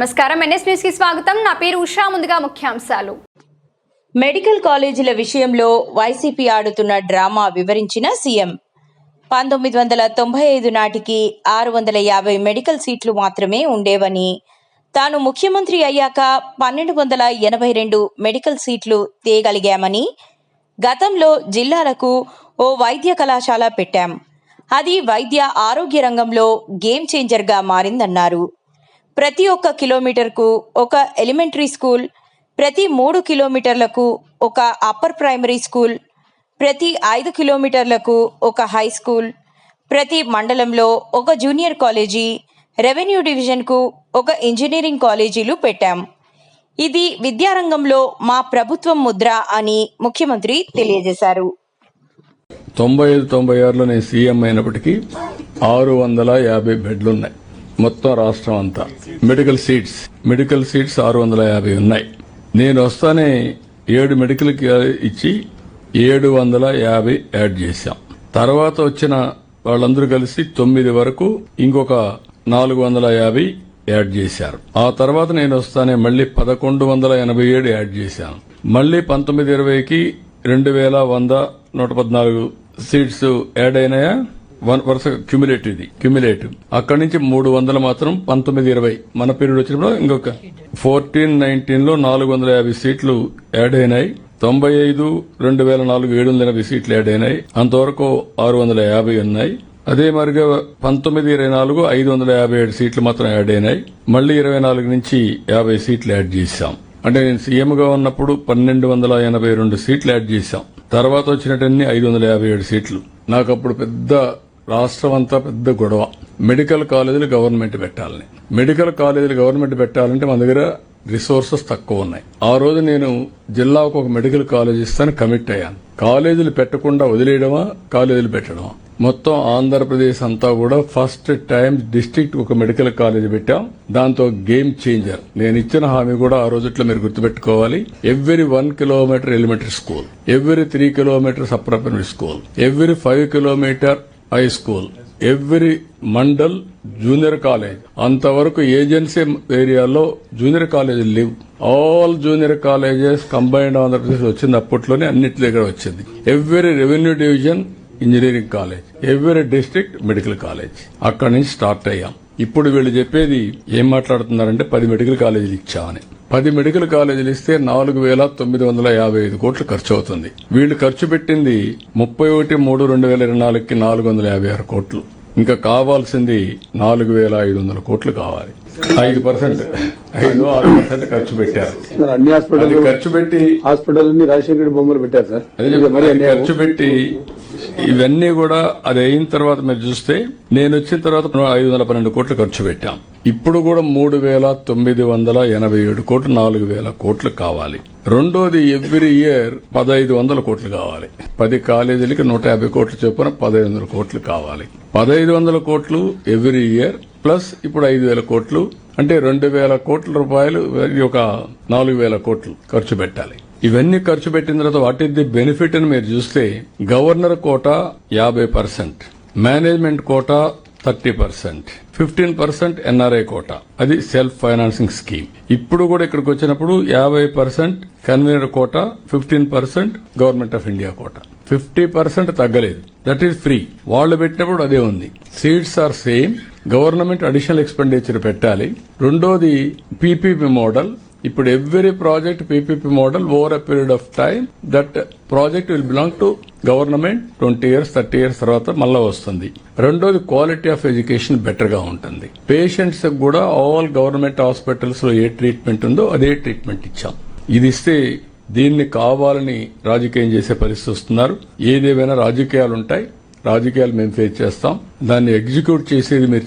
నమస్కారం. ఎన్ఎస్ న్యూస్కి స్వాగతం. నా పేరు ఉషా. ముందుగా ముఖ్యాంశాలు. మెడికల్ కాలేజీల విషయంలో వైసీపీ ఆడుతున్న డ్రామా వివరించిన సీఎం. పంతొమ్మిది వందల తొంభై ఐదు నాటికి ఆరు వందల యాభై మెడికల్ సీట్లు మాత్రమే ఉండేవని తాను ముఖ్యమంత్రి అయ్యాక పన్నెండు వందల ఎనభై రెండు మెడికల్ సీట్లు తీయగలిగామని గతంలో జిల్లాలకు ఓ వైద్య కళాశాల పెట్టాం. అది వైద్య ఆరోగ్య రంగంలో గేమ్ చేంజర్గా మారిందన్నారు. ప్రతి ఒక్క కిలోమీటర్కు ఒక ఎలిమెంటరీ స్కూల్ ప్రతి మూడు కిలోమీటర్లకు ఒక అప్పర్ ప్రైమరీ స్కూల్ ప్రతి ఐదు కిలోమీటర్లకు ఒక హై స్కూల్ ప్రతి మండలంలో ఒక జూనియర్ కాలేజీ రెవెన్యూ డివిజన్కు ఒక ఇంజనీరింగ్ కాలేజీలు పెట్టాం. ఇది విద్యారంగంలో మా ప్రభుత్వం ముద్ర అని ముఖ్యమంత్రి తెలియజేశారు. తొంభై ఐదు తొంభై ఆరులో నేను సీఎం అయినప్పటికీ ఆరు వందల యాభై బెడ్లు ఉన్నాయి మొత్తం రాష్ట్రం అంతా. మెడికల్ సీట్స్ మెడికల్ సీట్స్ ఆరు వందల యాభై ఉన్నాయి. నేను వస్తానే ఏడు మెడికల్ ఇచ్చి ఏడు వందల యాభై యాడ్ చేశాం. తర్వాత వచ్చిన వాళ్ళందరూ కలిసి తొమ్మిది వరకు ఇంకొక నాలుగు వందల యాభై యాడ్ చేశారు. ఆ తర్వాత నేను వస్తానే మళ్ళీ పదకొండు వందల ఎనభై ఏడు యాడ్ చేశాను. మళ్ళీ పంతొమ్మిది ఇరవైకి రెండు వేల వంద నూట పద్నాలుగు సీట్స్ యాడ్ అయినాయా? వరుస క్యూములేటివ్ ఇది. క్యూములేటివ్ అక్కడి నుంచి మూడు వందలు మాత్రం పంతొమ్మిది ఇరవై. మన పీరియడ్ వచ్చినప్పుడు ఇంకొక ఫోర్టీన్ నైన్టీన్లో నాలుగు వందల యాభై సీట్లు యాడ్ అయినాయి. తొంభై ఐదు రెండు వేల నాలుగు ఏడు వందల ఎనభై సీట్లు యాడ్ అయినాయి. అంతవరకు ఆరు వందల యాభై ఉన్నాయి. అదే మరిగా పంతొమ్మిది ఇరవై నాలుగు ఐదు వందల యాభై ఏడు సీట్లు మాత్రం యాడ్ అయినాయి. మళ్ళీ ఇరవై నాలుగు నుంచి యాభై సీట్లు యాడ్ చేశాం. అంటే నేను సీఎంగా ఉన్నప్పుడు పన్నెండు వందల ఎనభై రెండు సీట్లు యాడ్ చేశాం. తర్వాత వచ్చినట్టన్ని ఐదు వందల యాభై ఏడు సీట్లు. నాకు అప్పుడు పెద్ద రాష్ట్రం అంతా పెద్ద గొడవ. మెడికల్ కాలేజీలు గవర్నమెంట్ పెట్టాలని. మెడికల్ కాలేజీలు గవర్నమెంట్ పెట్టాలంటే మన దగ్గర రిసోర్సెస్ తక్కువ ఉన్నాయి. ఆ రోజు నేను జిల్లాకు ఒక మెడికల్ కాలేజ్ ఇస్తాను కమిట్ అయ్యాను. కాలేజీలు పెట్టకుండా వదిలేయడమా? కాలేజీలు పెట్టడమా? మొత్తం ఆంధ్రప్రదేశ్ అంతా కూడా ఫస్ట్ టైం డిస్ట్రిక్ట్ ఒక మెడికల్ కాలేజ్ పెట్టాం. దాంతో గేమ్ చేంజర్. నేను ఇచ్చిన హామీ కూడా ఆ రోజుట్లో మీరు గుర్తుపెట్టుకోవాలి. Every one kilometre elementary school. Every three kilometre sub primary school. Every five kilometre high school. Every mandal junior college. అంతవరకు ఏజెన్సీ ఏరియాలో జూనియర్ కాలేజ్ లేవు. All junior colleges combined Andhra Pradesh వచ్చింది అప్పట్లోనే అన్నింటి దగ్గర వచ్చింది. Every revenue division engineering college. Every district medical college. అక్కడి నుంచి స్టార్ట్ అయ్యాం. ఇప్పుడు వీళ్ళు చెప్పేది ఏం మాట్లాడుతున్నారంటే పది మెడికల్ కాలేజీలు ఇచ్చామని. పది మెడికల్ కాలేజీలు ఇస్తే నాలుగు వేల తొమ్మిది వందల యాభై ఐదు కోట్లు ఖర్చు అవుతుంది వీళ్ళు ఖర్చు పెట్టింది ముప్పై ఒకటి మూడు రెండు వేల ఇరవై నాలుగుకి నాలుగు వందల యాభై ఆరు కోట్లు. ఇంకా కావాల్సింది నాలుగు వేల ఐదు వందల కోట్లు కావాలి. ఐదు పర్సెంట్. ఐదు ఆరు పర్సెంట్ ఖర్చు పెట్టారు. అన్ని హాస్పిటల్ ఖర్చు పెట్టి హాస్పిటల్ రాజశేఖర బొమ్మలు పెట్టారు సార్. ఖర్చు పెట్టి ఇవన్నీ కూడా అది అయిన తర్వాత మీరు చూస్తే నేను వచ్చిన తర్వాత ఐదు వందల పన్నెండు కోట్లు ఖర్చు పెట్టాం. ఇప్పుడు కూడా మూడు వేల తొమ్మిది వందల ఎనభై ఏడు కోట్లు నాలుగు వేల కోట్లు కావాలి. రెండోది ఎవ్రీ ఇయర్ పదహైదు వందల కోట్లు కావాలి. పది కాలేజీలకి నూట యాభై కోట్లు చొప్పున పదహైదు వందల కోట్లు కావాలి. పదహైదు వందల కోట్లు ఎవ్రీ ఇయర్ ప్లస్ ఇప్పుడు ఐదు వేల కోట్లు. అంటే రెండు వేల కోట్ల రూపాయలు ఇది ఒక నాలుగు వేల కోట్లు ఖర్చు పెట్టాలి. ఇవన్నీ ఖర్చు పెట్టిన తర్వాత వాట్ ఈస్ ది బెనిఫిట్ అని మీరు చూస్తే గవర్నర్ కోటా యాభై percent management quota thirty percent fifteen percent NRI quota. అది సెల్ఫ్ ఫైనాన్సింగ్ స్కీమ్. ఇప్పుడు కూడా ఇక్కడికి వచ్చినప్పుడు యాభై percent convener quota fifteen percent government of India quota. Fifty percent తగ్గలేదు. That is free. వాళ్ళు పెట్టినప్పుడు అదే ఉంది. Seats are same government additional expenditure పెట్టాలి. రెండోది పీపీపీ మోడల్. ఇప్పుడు every project PPP model over a period of time that project will belong to government twenty years thirty years తర్వాత మళ్ళా వస్తుంది. రెండోది క్వాలిటీ ఆఫ్ ఎడ్యుకేషన్ బెటర్గా ఉంటుంది. పేషెంట్స్ కూడా ఆల్ గవర్నమెంట్ హాస్పిటల్స్లో ఏ ట్రీట్మెంట్ ఉందో అదే ట్రీట్మెంట్ ఇచ్చాం. ఇది ఇస్తే దీన్ని కావాలని రాజకీయం చేసే పరిస్థితి వస్తున్నారు. ఏదేమైనా రాజకీయాలు ఉంటాయి రాజకీయాలు మేము ఫేస్ చేస్తాం. దాన్ని ఎగ్జిక్యూట్ చేసేది మీరు